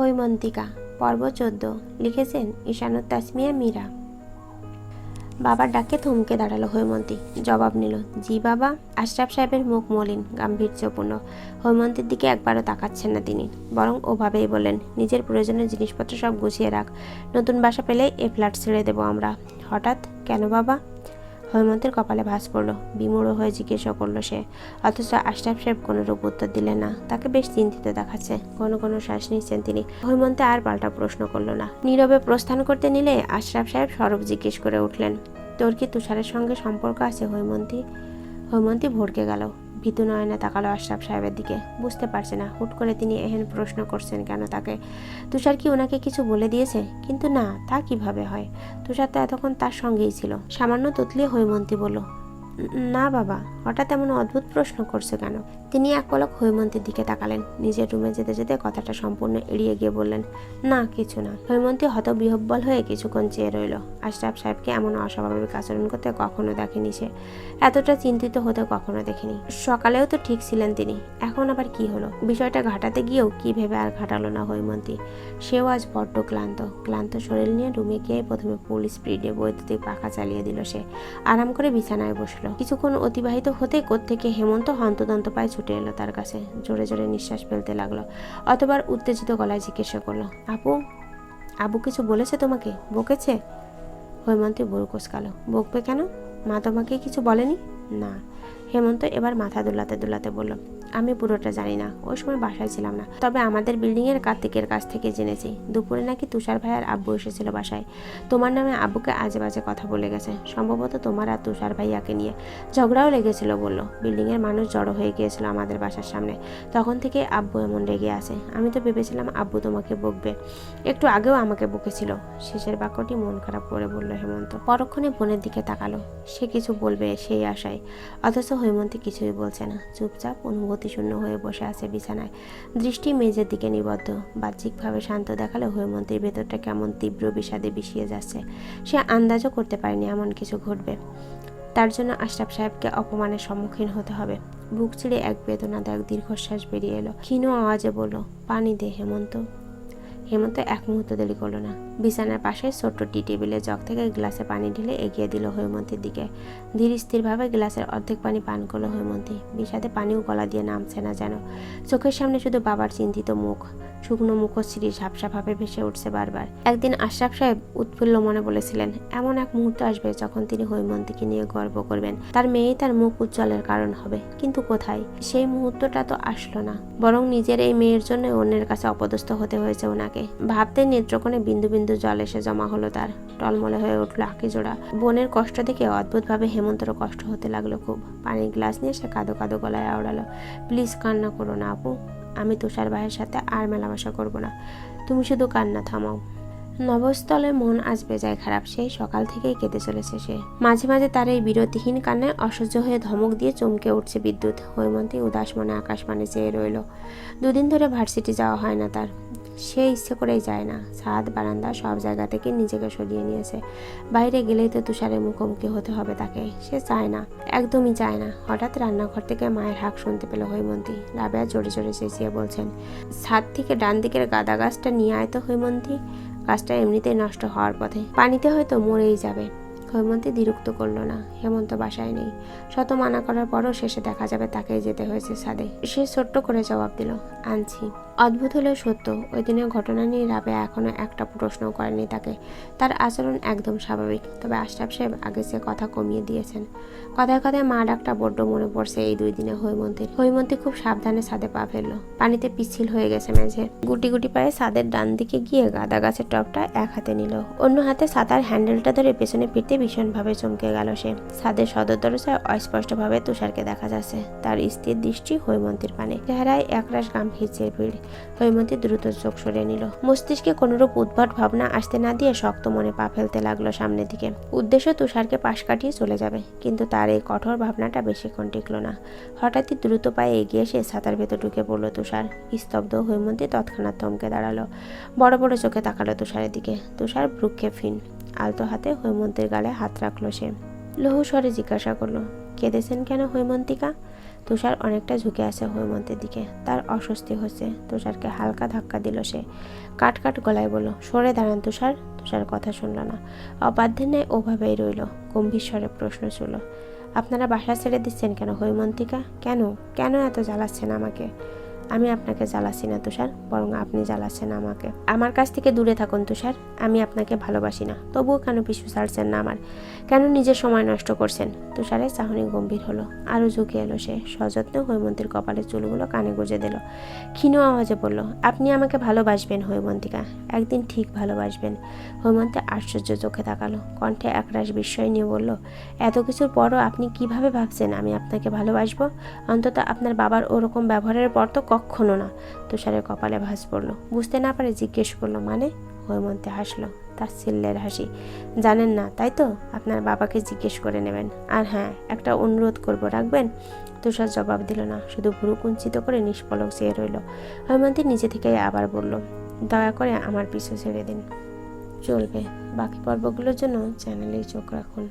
হৈমন্তিকা, পর্ব চোদ্দ, লিখেছেন ঈশানুর তাসমিয়া মীরা। বাবার ডাকে থমকে দাঁড়াল হৈমন্তী, জবাব নিল, জি বাবা, আশরাফ সাহেবের মুখ মলিন, গাম্ভীর্যপূর্ণ। হৈমন্তীর দিকে একবারও তাকাচ্ছেন না তিনি, বরং ওভাবেই বললেন, নিজের প্রয়োজনীয় জিনিসপত্র সব গুছিয়ে রাখ, নতুন বাসা পেলে এ ফ্ল্যাট ছেড়ে দেবো আমরা। হঠাৎ? কেন বাবা? হৈমন্তের কপালে ভাস পড়ল। বিমূঢ় হয়ে জিজ্ঞাসা করল সে। অথচ আশরাফ সাহেব কোনো রূপ উত্তর দিলেন না। তাকে বেশ চিন্তিত দেখাচ্ছে। কোনো কোনো শ্বাস নিচ্ছেন তিনি। হৈমন্তে আর পাল্টা প্রশ্ন করল না। নীরবে প্রস্থান করতে নিলে আশরাফ সাহেব সরব জিজ্ঞেস করে উঠলেন, তোর কি তুষারের সঙ্গে সম্পর্ক আছে হৈমন্তী হৈমন্তী ভড়কে গেল। ভীতু নয়নে তাকালো আশরাফ সাহেবের দিকে। বুঝতে পারছে না, হুট করে তিনি এহেন প্রশ্ন করছেন কেন তাকে? তুষার কি ওনাকে কিছু বলে দিয়েছে? কিন্তু না, তা কীভাবে হয়? তুষার তো এতক্ষণ তার সঙ্গেই ছিল। সামান্য তুতলিয়ে হৈমন্তী বলল না বাবা, হঠাৎ এমন অদ্ভুত প্রশ্ন করছে কেন? তিনি এক পলক হৈমন্তীর দিকে তাকালেন। নিজের রুমে যেতে যেতে কথাটা সম্পূর্ণ এড়িয়ে গিয়ে বললেন, না, কিছু না। হৈমন্তী হতবিহব্বল হয়ে কিছুক্ষণ চেয়ে রইল। আশরাফ সাহেবকে এমন অস্বাভাবিক আচরণ করতে কখনো দেখেনি সে। এতটা চিন্তিত হতে কখনো দেখেনি। সকালেও তো ঠিক ছিলেন তিনি, এখন আবার কি হলো? বিষয়টা ঘাটাতে গিয়েও কি ভেবে আর ঘাটালো না হৈমন্তী? সেও আজ বড্ড ক্লান্ত। ক্লান্ত শরীর নিয়ে রুমে গিয়ে প্রথমে ফুল স্পিডে বৈদ্যুতিক পাখা চালিয়ে দিল সে। আরাম করে বিছানায় বসল। কিছুক্ষণ অতিবাহিত হতে থেকে হেমন্ত হন্তদন্ত পায়ে ছুটে এলো তার কাছে। জোরে জোরে নিঃশ্বাস ফেলতে লাগল, অতবার উত্তেজিত গলায় জিজ্ঞাসা করল, আপু আবু কিছু বলেছে তোমাকে? বকেছে? হৈমন্তী বুড়ো কোসকালো বকবে কেন? মা তোমাকে কিছু বলেনি? না। হেমন্ত এবার মাথা দুলাতে দুলাতে বলল আমি পুরোটা জানি না। ওই সময় বাসায় ছিলাম না। তবে আমাদের বিল্ডিং এর কার্তিকের কাছ থেকে জেনেছি। দুপুরে নাকি তুষার ভাই আর আব্বু এসেছিল বাসায়। তোমার নামে আব্বুকে আজে বাজে কথা বলে গেছে। সম্ভবত তোমার আর তুষার ভাইয়াকে নিয়ে ঝগড়াও লেগেছিল বলল। বিল্ডিং এর মানুষ জড়ো হয়ে গিয়েছিল আমাদের বাসার সামনে। তখন থেকে আব্বু এমন রেগে আছে। আমি তো ভেবেছিলাম আব্বু তোমাকে বকবে। একটু আগেও আমাকে বকেছিল। শেষের বাক্যটি মন খারাপ করে বলল হেমন্ত। পরক্ষণে বোনের দিকে তাকালো। সে কিছু বলবে সেই আশায়। অথচ হৈমন্তী কিছুই বলছে না। চুপচাপ অনুভূতিশূন্য হয়ে বসে আছে বিছানায়। দৃষ্টি মেঝের দিকে নিবদ্ধ। বাহ্যিকভাবে শান্ত দেখালে হৈমন্তীর ভেতরটা কেমন তীব্র বিষাদে বিষিয়ে যাচ্ছে। সে আন্দাজও করতে পারেনি এমন কিছু ঘটবে। তার জন্য আশরাফ সাহেবকে অপমানের সম্মুখীন হতে হবে। বুক চিড়ে এক বেদনাদায়ক দীর্ঘশ্বাস বেরিয়ে এলো। ক্ষীণ আওয়াজে বলল, পানি দে, হেমন্ত। হেমন্ত এক মুহূর্ত দেরি করল না। বিছানার পাশে ছোট্ট টি টেবিলে জগ থেকে গ্লাসে পানি ঢেলে এগিয়ে দিল হৈমন্তীর দিকে। ধীর স্থিরভাবে গ্লাসের অর্ধেক পানি পান করল হৈমন্তী। বিষাদে পানিও গলা দিয়ে নামছে না যেন। চোখের সামনে শুধু বাবার চিন্তিত মুখ। শুকনো মুখশ্রী ঝাপসাভাবে ভেসে উঠছে বারবার। একদিন আশরাফ সাহেব উৎফুল্ল মনে বলেছিলেন, এমন এক মুহূর্ত আসবে যখন তিনি হৈমন্তীকে নিয়ে গর্ব করবেন। তার মেয়েই তার মুখ উজ্জ্বলের কারণ হবে। কিন্তু কোথায়? সেই মুহূর্তটা তো আসলো না। বরং নিজের এই মেয়ের জন্য অন্যের কাছে অপদস্থ হতে হয়েছে ওনাকে। ভাবতে নেত্রকোণে বিন্দু বিন্দু জল এসে জমা হলো তার। টলমলে হয়ে উঠল আঁকি জোড়া বোনের কষ্ট দেখে অদ্ভুতভাবে হেমন্তরও কষ্ট হতে লাগল খুব। পানির গ্লাস নিয়ে সে কাদো কাদো গলায় আওড়ালো, প্লিজ কান্না করো না আপু। আমি তুষার ভাইয়ের সাথে আর মেলামেশা করব না। তুমি শুধু কান্না থামাও। নবস্থলে মন আজ বেজায় খারাপ। সেই সকাল থেকেই কেঁদে চলেছে সে। মাঝে মাঝে তার এই বিরতিহীন কান্নায় অসহ্য হয়ে ধমক দিয়ে চমকে উঠছে বিদ্যুৎ। হৈমন্তী উদাস মনে আকাশ মানে চেয়ে রইল। দুদিন ধরে ভার্সিটি যাওয়া হয় না তার। সে ইচ্ছে করেই যায় না। ছাদ বারান্দা সব জায়গা থেকে নিজেকে সরিয়ে নিয়েছে। বাইরে গেলেই তো তুষারের মুখোমুখি হতে হবে তাকে। সে চায় না, একদমই চায় না। হঠাৎ রান্নাঘর থেকে মায়ের হাঁক শুনতে পেল হৈমন্তী। রাবেয়া জোরে জোরে চেঁচিয়ে বলছেন ছাদ থেকে ডান দিকের গাদা গাছটা নিয়ে আয় তো হৈমন্তী। গাছটা এমনিতেই নষ্ট হওয়ার পথে। পানিতে হয়তো মরেই যাবে। হৈমন্তী দ্বিরুক্ত করল না। হেমন্ত বাসায় নেই। শত মানা করার পরও শেষে দেখা যাবে তাকেই যেতে হয়েছে সাদে। সে ছোট্ট করে জবাব দিল, আনছি। অদ্ভুত হলেও সত্য, ওই দিনের ঘটনা নিয়ে রাবে এখনও একটা প্রশ্ন করেনি তাকে। তার আচরণ একদম স্বাভাবিক, তবে আশরাফ সাহেব আগে সে কথা কমিয়ে দিয়েছেন। কথায় কথায় মা ডাকটা বড্ড মনে পড়ছে এই দুই দিনে হৈমন্তীর। হৈমন্তী খুব সাবধানে ছাদে পা ফেলল। পানিতে পিছিল হয়ে গেছে মেঝে গুটি গুটি পায়ে ছাদের ডান দিকে গিয়ে গাদা গাছের টপটা এক হাতে নিল। অন্য হাতে ছাতার হ্যান্ডেলটা ধরে পেছনে ফিরতে ভীষণভাবে চমকে গেল সে। ছাদের সদর দরজায় অস্পষ্টভাবে তুষারকে দেখা যাচ্ছে। তার স্থির দৃষ্টি হৈমন্তীর পানে। চেহারায় একরাশ গাম্ভীর্যের ভিড়। হৈমন্তী দ্রুত চোখ সরিয়ে নিল। মস্তিষ্কে কোনোরূপ উদ্ভট ভাবনা আসতে না দিয়ে শক্ত মনে পা ফেলতে লাগল সামনের দিকে। উদ্দেশ্য তুষারকে পাশ কাটিয়ে চলে যাবে, কিন্তু তার এই কঠোর ভাবনাটা বেশিক্ষণ টিকলো না। হঠাৎই দ্রুত পায়ে এগিয়ে এসে ছাতার ভেতর ঢুকে পড়ল তুষার। স্তব্ধ হৈমন্তী তৎক্ষণাৎ থমকে দাঁড়াল। বড় বড় চোখে তাকালো তুষারের দিকে। তুষার ভ্রুক্ষে ফিন। আলতো হাতে হৈমন্তীর গালে হাত রাখল সে। লহু স্বরে জিজ্ঞাসা করল, কেঁদেছেন কেন হৈমন্তিকা? তুষার অনেকটা ঝুঁকে আছে হৈমন্তের দিকে। তার অস্বস্তি হচ্ছে। তুষারকে হালকা ধাক্কা দিল সে। কাট কাট গলায় বলল, সরে দাঁড়ান তুষার। তুষার কথা শুনল না। অবাধ্যের ন্যায় ওভাবেই রইল। গম্ভীর স্বরে প্রশ্ন ছিল আপনারা বাসা ছেড়ে দিচ্ছেন কেন হৈমন্তিকা? কেন? কেন এত জ্বালাচ্ছেন আমাকে? আমি আপনাকে জ্বালাচ্ছি না তুষার, বরং আপনি জ্বালাচ্ছেন আমাকে। আমার কাছ থেকে দূরে থাকুন তুষার। আমি আপনাকে ভালোবাসি না। তবুও কেন পিছু ছাড়ছেন না আমার? কেন নিজের সময় নষ্ট করছেন? তুষারে চাহনি গম্ভীর হলো। আরও ঝুঁকে এলো সে। সযত্নে হৈমন্তীর কপালের চুলগুলো কানে গুঁজে দিল। ক্ষীণ আওয়াজে বলল, আপনি আমাকে ভালোবাসবেন হৈমন্তিকা। একদিন ঠিক ভালোবাসবেন। হৈমন্তী আশ্চর্য চোখে তাকালো। কণ্ঠে একরাশ বিস্ময় নিয়ে বলল, এত কিছুর পরও আপনি কীভাবে ভাবছেন আমি আপনাকে ভালোবাসবো? অন্তত আপনার বাবার ওরকম ব্যবহারের পর তো কখনো না। তুষারের কপালে ভাস পড়ল। বুঝতে না পারে জিজ্ঞেস করল মানে? হৈমন্তী হাসলো। তার ছেলের হাসি। জানেন না, তাই তো? আপনার বাবাকে জিজ্ঞেস করে নেবেন। আর হ্যাঁ একটা অনুরোধ করব, রাখবেন? তুষার জবাব দিল না, শুধু ভুরু কুঞ্চিত করে নিষ্পলক চেয়ে রইল। হৈমন্তী নিজে থেকেই আবার বলল, দয়া করে আমার পিছু ছেড়ে দিন। চলবে। বাকি পর্বগুলোর জন্য চ্যানেলেই চোখ রাখুন।